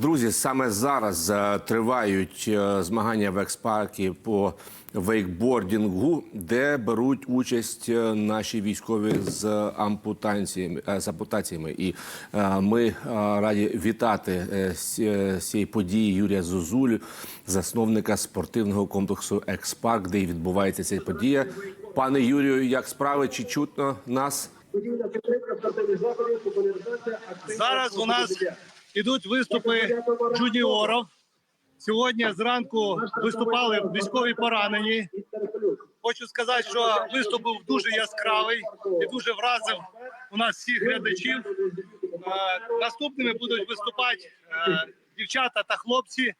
Друзі, саме зараз е, тривають е, змагання в експаркі по вейкбордінгу, де беруть участь е, наші військові з ампутаціями. З ампутаціями. І ми раді вітати з цієї події Юрія Зозулю, засновника спортивного комплексу Експарк, де і відбувається ця подія. Пане Юрію, як справи? Чи чутно нас? Зараз у нас ідуть виступи джуніорів. Сьогодні зранку виступали військові поранені. Хочу сказати, що виступ був дуже яскравий і дуже вразив у нас всіх глядачів. Е, Наступними будуть виступати е, дівчата та хлопці.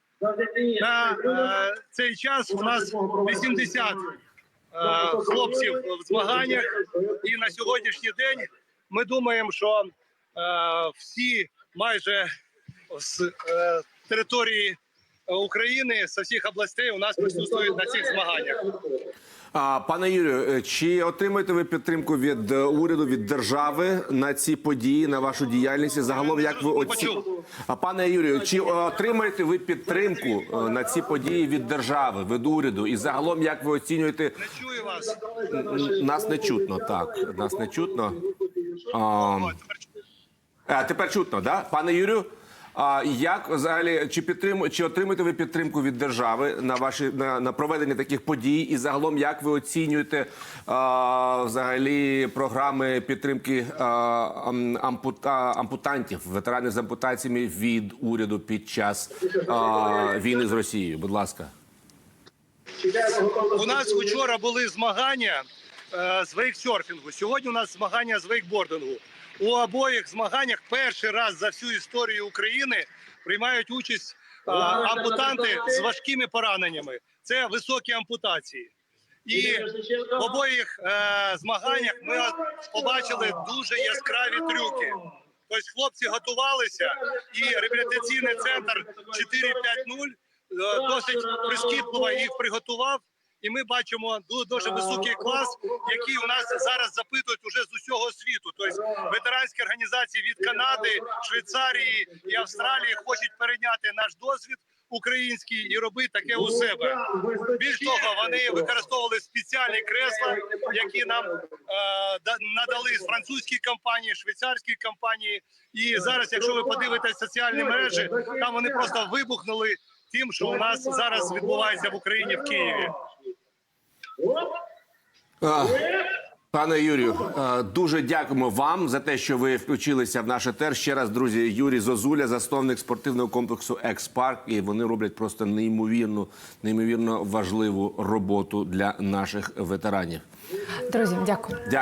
На е, цей час у нас 80 е, хлопців в змаганнях. І на сьогоднішній день ми думаємо, що всі майже з е, території е, України з усіх областей у нас присутствують на цих змаганнях. А, пане Юрію, е, чи отримаєте ви підтримку від уряду від держави на ці події, на вашу діяльність? І Загалом, як ви оці... А пане Юрію, чи отримаєте ви підтримку на ці події від держави, від уряду? І загалом, як ви оцінюєте Не чую вас. Нас не чутно? Так, нас не чутно. А тепер чутно, да, пане Юрію? А як взагалі чи підтрим... чи отримуєте ви підтримку від держави на ваші на, на проведення таких подій? І загалом як ви оцінюєте а, взагалі програми підтримки а, ампута... ампутантів, ветеранів з ампутаціями від уряду під час а, війни з Росією? Будь ласка. У нас вчора були змагання з вейксерфінгу. Сьогодні у нас змагання з вейкбордингу. У обоїх змаганнях перший раз за всю історію України приймають участь е, ампутанти з важкими пораненнями. Це високі ампутації. І в обоїх е, змаганнях ми побачили дуже яскраві трюки. Тобто хлопці готувалися, і реабілітаційний центр 450 е, досить прискіпливо їх приготував. І ми бачимо ду- дуже високий клас, який у нас зараз запитують уже з усього світу. Тобто ветеранські організації від Канади, Швейцарії і Австралії хочуть перейняти наш досвід український і робити таке у себе. Більш того, вони використовували спеціальні кресла, які нам е, да- надали французькі компанії, швейцарські компанії. І зараз, якщо ви подивитесь соціальні мережі, там вони просто вибухнули тим, що у нас зараз відбувається в Україні в Києві. А, Пане Юрію, дуже дякуємо вам за те, що ви включилися в наш етер. Ще раз, друзі, Юрій Зозуля, засновник спортивного комплексу Експарк, і вони роблять просто неймовірну, неймовірно важливу роботу для наших ветеранів. Друзі, дякую. Дякую.